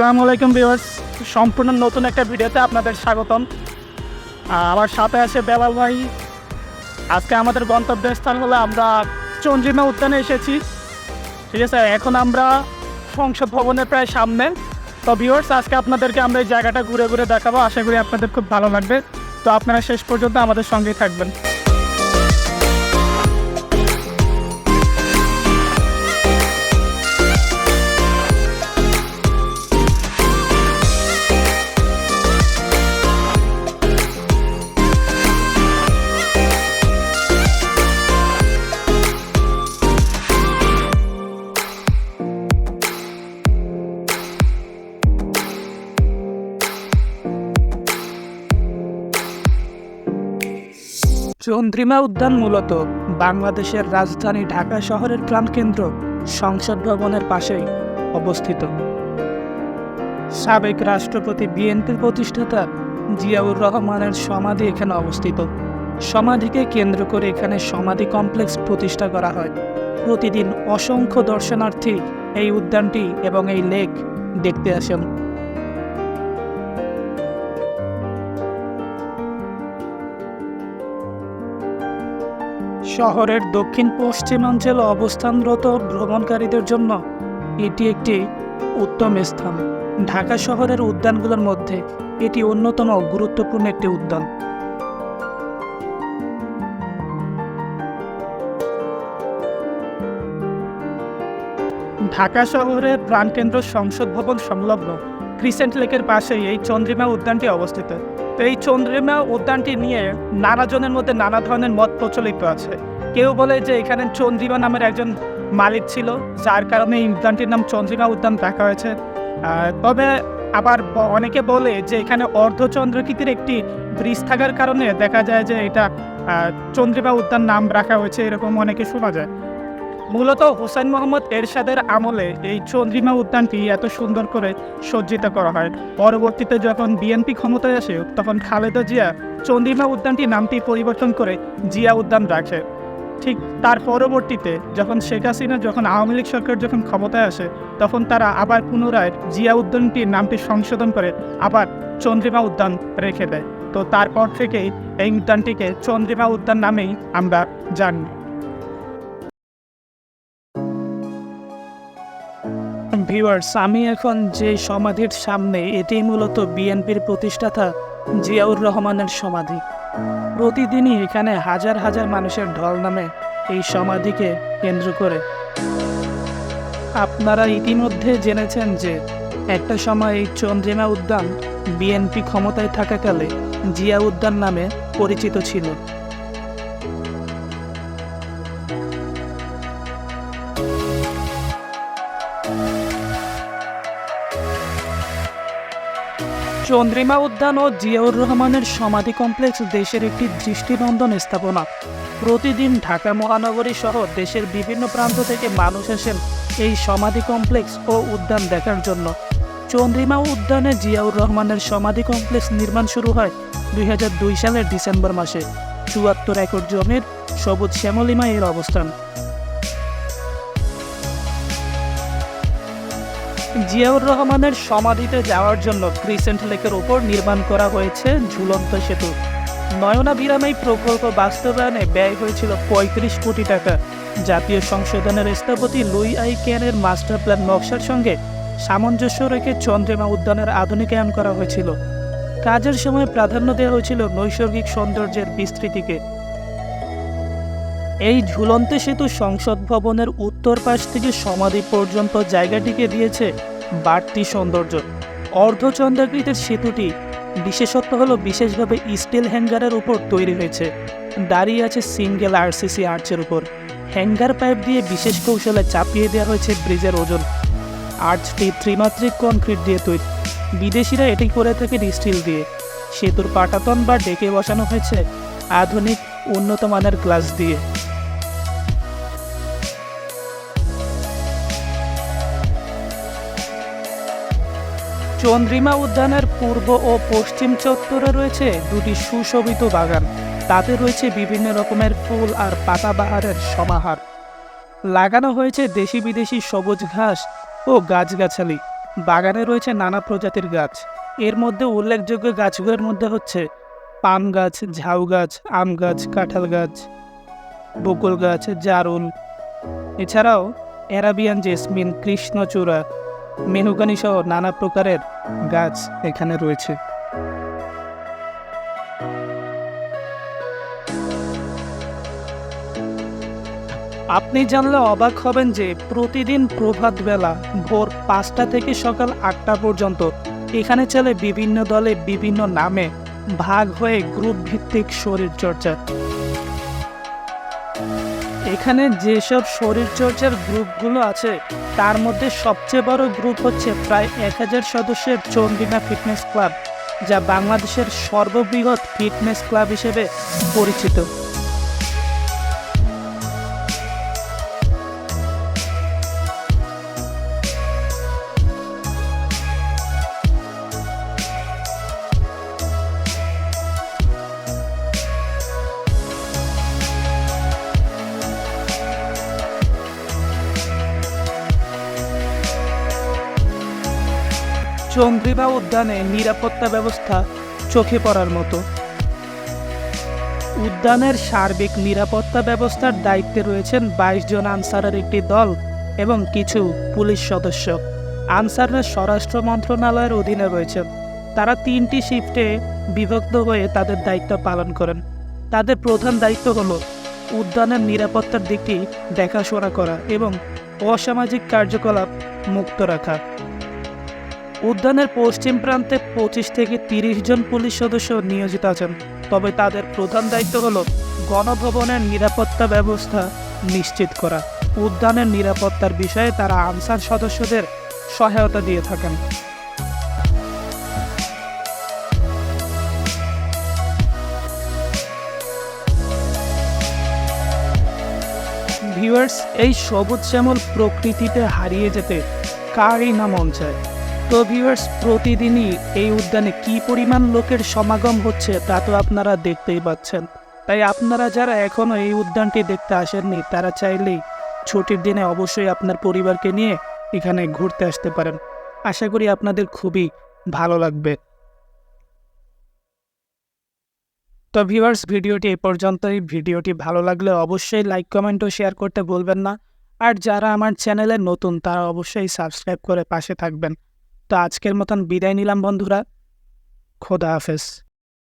আসসালামু আলাইকুম ভিউয়ার্স। সম্পূর্ণ নতুন একটা ভিডিওতে আপনাদের স্বাগতম। আমার সাথে আছে বেলাল ভাই। আজকে আমাদের গন্তব্যস্থান হলো আমরা চন্দ্রিমা উদ্যানে এসেছি। ঠিক আছে, এখন আমরা সংসদ ভবনের প্রায় সামনে। তো ভিউয়ার্স, আজকে আপনাদেরকে আমরা এই জায়গাটা ঘুরে ঘুরে দেখাবো। আশা করি আপনাদের খুব ভালো লাগবে। তো আপনারা শেষ পর্যন্ত আমাদের সঙ্গেই থাকবেন। চন্দ্রিমা উদ্যান মূলত বাংলাদেশের রাজধানী ঢাকা শহরের প্রাণকেন্দ্র সংসদ ভবনের পাশেই অবস্থিত। সাবেক রাষ্ট্রপতি বিএনপির প্রতিষ্ঠাতা জিয়াউর রহমানের সমাধি এখানে অবস্থিত। সমাধিকে কেন্দ্র করে এখানে সমাধি কমপ্লেক্স প্রতিষ্ঠা করা হয়। প্রতিদিন অসংখ্য দর্শনার্থী এই উদ্যানটি এবং এই লেক দেখতে আসেন। শহরের দক্ষিণ পশ্চিমাঞ্চলে অবস্থানরত ভ্রমণকারীদের জন্য এটি একটি উত্তম স্থান। ঢাকা শহরের উদ্যানগুলোর মধ্যে এটি অন্যতম গুরুত্বপূর্ণ একটি উদ্যান। ঢাকা শহরের প্রাণকেন্দ্র সংসদ ভবন সংলগ্ন ক্রিসেন্ট লেকের পাশেই এই চন্দ্রিমা উদ্যানটি অবস্থিত। এই চন্দ্রিমা উদ্যানটি নিয়ে নানা জনের মধ্যে নানা ধরনের মত প্রচলিত আছে। কেউ বলে যে এখানে চন্দ্রিমা নামের একজন মালিক ছিল, যার কারণে এই উদ্যানটির নাম চন্দ্রিমা উদ্যান রাখা হয়েছে। তবে আবার অনেকে বলে যে এখানে অর্ধচন্দ্রকৃতির একটি ব্রিজ থাকার কারণে দেখা যায় যে এটা চন্দ্রিমা উদ্যান নাম রাখা হয়েছে, এরকম অনেকে শোনা যায়। মূলত হোসেন মোহাম্মদ এরশাদের আমলে এই চন্দ্রিমা উদ্যানটি এত সুন্দর করে সজ্জিত করা হয়। পরবর্তীতে যখন বিএনপি ক্ষমতায় আসে, তখন খালেদা জিয়া চন্দ্রিমা উদ্যানটি নামটি পরিবর্তন করে জিয়া উদ্যান রাখে। ঠিক তার পরবর্তীতে যখন শেখ হাসিনা যখন আওয়ামী লীগ সরকার যখন ক্ষমতায় আসে, তখন তারা আবার পুনরায় জিয়া উদ্যানটির নামটি সংশোধন করে আবার চন্দ্রিমা উদ্যান রেখে দেয়। তো তারপর থেকেই এই উদ্যানটিকে চন্দ্রিমা উদ্যান নামেই আমরা জানি। ভিউয়ার্স আমি এখন যে সমাধির সামনে এটি মূলত বিএনপির প্রতিষ্ঠাতা জিয়াউর রহমানের সমাধি। প্রতিদিনই এখানে হাজার হাজার মানুষের ঢল নামে এই সমাধিকে কেন্দ্র করে। আপনারা ইতিমধ্যে জেনেছেন যে একটা সময় এই চন্দ্রিমা উদ্যান বিএনপি ক্ষমতায় থাকাকালে জিয়া উদ্যান নামে পরিচিত ছিল। চন্দ্রিমা উদ্যান ও জিয়াউর রহমানের সমাধি কমপ্লেক্স দেশের একটি দৃষ্টিনন্দন স্থাপনা। প্রতিদিন ঢাকা মহানগরী সহ দেশের বিভিন্ন প্রান্ত থেকে মানুষ আসেন এই সমাধি কমপ্লেক্স ও উদ্যান দেখার জন্য। চন্দ্রিমা উদ্যানে জিয়াউর রহমানের সমাধি কমপ্লেক্স নির্মাণ শুরু হয় দুই হাজার দুই সালের ডিসেম্বর মাসে। চুয়াত্তর একর জমির সবুজ শ্যামলিমা এর অবস্থান। জিয়াউর রহমানের সমাধিতে যাওয়ার জন্য ক্রিসেন্ট লেকের ওপর নির্মাণ করা হয়েছে ঝুলন্ত সেতু। নয়না বিরামে প্রকল্প বাস্তবায়নে ব্যয় হয়েছিল পঁয়ত্রিশ কোটি টাকা। জাতীয় সংশোধনের স্থপতি লুই আই ক্যানের মাস্টার প্ল্যান নকশার সঙ্গে সামঞ্জস্য রেখে চন্দ্রিমা উদ্যানের আধুনিকায়ন করা হয়েছিল। কাজের সময় প্রাধান্য দেওয়া হয়েছিল নৈসর্গিক সৌন্দর্যের বিস্তৃতিকে। এই ঝুলন্ত সেতু সংসদ ভবনের উত্তর পাশ থেকে সমাধি পর্যন্ত জায়গাটিকে দিয়েছে বাড়তি সৌন্দর্য। অর্ধচন্দ্রাকৃতির সেতুটি বিশেষত্ব হলো বিশেষভাবে স্টিল হ্যাঙ্গারের উপর তৈরি হয়েছে। দাঁড়িয়ে আছে সিঙ্গেল আরসিসি আর্চের উপর। হ্যাঙ্গার পাইপ দিয়ে বিশেষ কৌশলে চাপিয়ে দেওয়া হয়েছে ব্রিজের ওজন। আর্চটি ত্রিমাত্রিক কনক্রিট দিয়ে তৈরি। বিদেশিরা এটি করে থাকে স্টিল দিয়ে। সেতুর পাটাতন বা ডেকে বসানো হয়েছে আধুনিক উন্নত মানের গ্লাস দিয়ে। চন্দ্রিমা উদ্যানের পূর্ব ও পশ্চিম চত্বরে রয়েছে দুটি সুশোভিত বাগান। তাতে রয়েছে বিভিন্ন রকমের ফুল আর পাতাবাহারের সমাহার। লাগানো হয়েছে দেশি বিদেশি সবুজ ঘাস ও গাছগাছালি। বাগানে রয়েছে নানা প্রজাতির গাছ। এর মধ্যে উল্লেখযোগ্য গাছগুলোর মধ্যে হচ্ছে পাম গাছ, ঝাউ গাছ, আম গাছ, কাঁঠাল গাছ, বকুল গাছ, জারুল। এছাড়াও অ্যারাবিয়ান জেসমিন, কৃষ্ণচূড়া মেনুকানি সহ নানা প্রকারের গাছ এখানে রয়েছে। আপনি জানলে অবাক হবেন যে প্রতিদিন প্রভাতবেলা ভোর পাঁচটা থেকে সকাল আটটা পর্যন্ত এখানে চলে বিভিন্ন দলে বিভিন্ন নামে ভাগ হয়ে গ্রুপ ভিত্তিক শরীরচর্চা। এখানে যেসব শরীরচর্চার গ্রুপগুলো আছে, তার মধ্যে সবচেয়ে বড় গ্রুপ হচ্ছে প্রায় এক হাজার সদস্যের চন্ডিনা ফিটনেস ক্লাব, যা বাংলাদেশের সর্ববৃহৎ ফিটনেস ক্লাব হিসেবে পরিচিত। চন্দ্রিমা উদ্যানে নিরাপত্তা ব্যবস্থা চোখে পড়ার মতো। উদ্যানের সার্বিক নিরাপত্তা ব্যবস্থার দায়িত্বে রয়েছেন বাইশ জন আনসারের একটি দল এবং কিছু পুলিশ সদস্য। আনসাররা স্বরাষ্ট্র মন্ত্রণালয়ের অধীনে রয়েছেন। তারা তিনটি শিফটে বিভক্ত হয়ে তাদের দায়িত্ব পালন করেন। তাদের প্রধান দায়িত্ব হলো উদ্যানের নিরাপত্তার দিকটি দেখাশোনা করা এবং অসামাজিক কার্যকলাপ মুক্ত রাখা। উদ্যানের পশ্চিম প্রান্তে পঁচিশ থেকে তিরিশ জন পুলিশ সদস্য নিয়োজিত আছেন। তবে তাদের প্রধান দায়িত্ব হল গণভবনের নিরাপত্তা ব্যবস্থা নিশ্চিত করা। উদ্যানের নিরাপত্তার বিষয়ে তারা আনসার সদস্যদের সহায়তা দিয়ে থাকেন। ভিউয়ার্স, এই সবুজ শ্যামল প্রকৃতিতে হারিয়ে যেতে কারই না মন চায়। তো ভিউয়ার্স প্রতিদিনই এই উদ্যানে কি পরিমাণ লোকের সমাগম হচ্ছে তা তো আপনারা দেখতেই পাচ্ছেন। তাই আপনারা যারা এখনও এই উদ্যানটি দেখতে আসেননি, তারা চাইলেই ছুটির দিনে অবশ্যই আপনার পরিবারকে নিয়ে এখানে ঘুরতে আসতে পারেন। আশা করি আপনাদের খুবই ভালো লাগবে। তো ভিউয়ার্স ভিডিওটি এই পর্যন্তই। ভিডিওটি ভালো লাগলে অবশ্যই লাইক কমেন্ট ও শেয়ার করতে ভুলবেন না। আর যারা আমার চ্যানেলে নতুন, তারা অবশ্যই সাবস্ক্রাইব করে পাশে থাকবেন। তো আজকের মতন বিদায় নিলাম বন্ধুরা। খোদা হাফেজ।